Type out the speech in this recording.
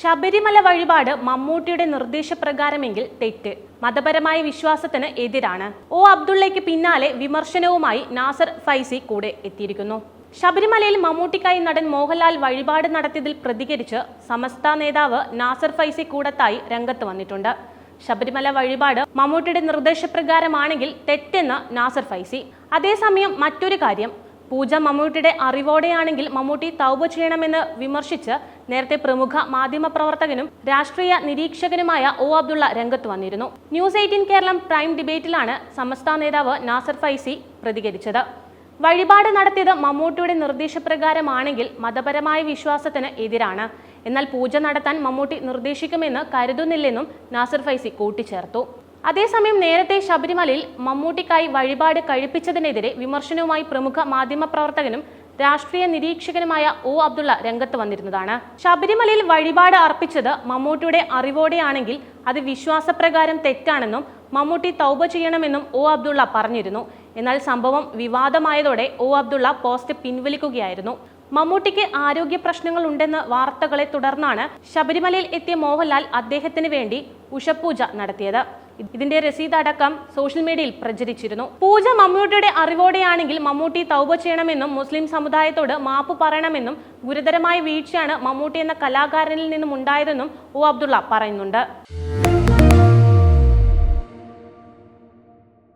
ശബരിമല വഴിപാട് മമ്മൂട്ടിയുടെ നിർദ്ദേശപ്രകാരമെങ്കിൽ തെറ്റ്. മതപരമായ വിശ്വാസത്തിന് എതിരാണ്. ഒ അബ്ദുള്ളയ്ക്ക് പിന്നാലെ വിമർശനവുമായി നാസർ ഫൈസി കൂടെ എത്തിയിരിക്കുന്നു. ശബരിമലയിൽ മമ്മൂട്ടിക്കായി നടൻ മോഹൻലാൽ വഴിപാട് നടത്തിയതിൽ പ്രതികരിച്ച് സമസ്ത നേതാവ് നാസർ ഫൈസി കൂടത്തായി രംഗത്ത് വന്നിട്ടുണ്ട്. ശബരിമല വഴിപാട് മമ്മൂട്ടിയുടെ നിർദ്ദേശപ്രകാരമാണെങ്കിൽ തെറ്റെന്ന് നാസർ ഫൈസി. അതേസമയം മറ്റൊരു കാര്യം പൂജ മമ്മൂട്ടിയുടെ അറിവോടെയാണെങ്കിൽ മമ്മൂട്ടി തൗബ ചെയ്യണമെന്ന് വിമർശിച്ച് നേരത്തെ പ്രമുഖ മാധ്യമപ്രവർത്തകനും രാഷ്ട്രീയ നിരീക്ഷകനുമായ ഒ അബ്ദുള്ള രംഗത്ത് വന്നിരുന്നു. ന്യൂസ് എയ്റ്റീൻ കേരളം പ്രൈം ഡിബേറ്റിലാണ് സമസ്ത നേതാവ് നാസർ ഫൈസി പ്രതികരിച്ചത്. വഴിപാട് നടത്തിയത് മമ്മൂട്ടിയുടെ നിർദ്ദേശപ്രകാരമാണെങ്കിൽ മതപരമായ വിശ്വാസത്തിന് എതിരാണ്. എന്നാൽ പൂജ നടത്താൻ മമ്മൂട്ടി നിർദ്ദേശിക്കുമെന്ന് കരുതുന്നില്ലെന്നും നാസർ ഫൈസി കൂട്ടിച്ചേർത്തു. അതേസമയം നേരത്തെ ശബരിമലയിൽ മമ്മൂട്ടിക്കായി വഴിപാട് കഴിപ്പിച്ചതിനെതിരെ വിമർശനവുമായി പ്രമുഖ മാധ്യമപ്രവർത്തകനും രാഷ്ട്രീയ നിരീക്ഷകനുമായ ഒ അബ്ദുള്ള രംഗത്ത് വന്നിരുന്നതാണ്. ശബരിമലയിൽ വഴിപാട് അർപ്പിച്ചത് മമ്മൂട്ടിയുടെ അറിവോടെയാണെങ്കിൽ അത് വിശ്വാസപ്രകാരം തെറ്റാണെന്നും മമ്മൂട്ടി തൗബ ചെയ്യണമെന്നും ഒ അബ്ദുള്ള പറഞ്ഞിരുന്നു. എന്നാൽ സംഭവം വിവാദമായതോടെ ഒ അബ്ദുള്ള പോസ്റ്റ് പിൻവലിക്കുകയായിരുന്നു. മമ്മൂട്ടിക്ക് ആരോഗ്യ പ്രശ്നങ്ങൾ ഉണ്ടെന്ന വാർത്തകളെ തുടർന്നാണ് ശബരിമലയിൽ എത്തിയ മോഹൻലാൽ അദ്ദേഹത്തിന് വേണ്ടി ഉഷപൂജ നടത്തിയത്. ഇതിന്റെ രസീത് അടക്കം സോഷ്യൽ മീഡിയയിൽ പ്രചരിച്ചിരുന്നു. പൂജ മമ്മൂട്ടിയുടെ അറിവോടെയാണെങ്കിൽ മമ്മൂട്ടി തൗബ ചെയ്യണമെന്നും മുസ്ലിം സമുദായത്തോട് മാപ്പ് പറയണമെന്നും ഗുരുതരമായ വീഴ്ചയാണ് മമ്മൂട്ടി എന്ന കലാകാരനിൽ നിന്നും ഉണ്ടായതെന്നും ഒ അബ്ദുള്ള പറയുന്നുണ്ട്.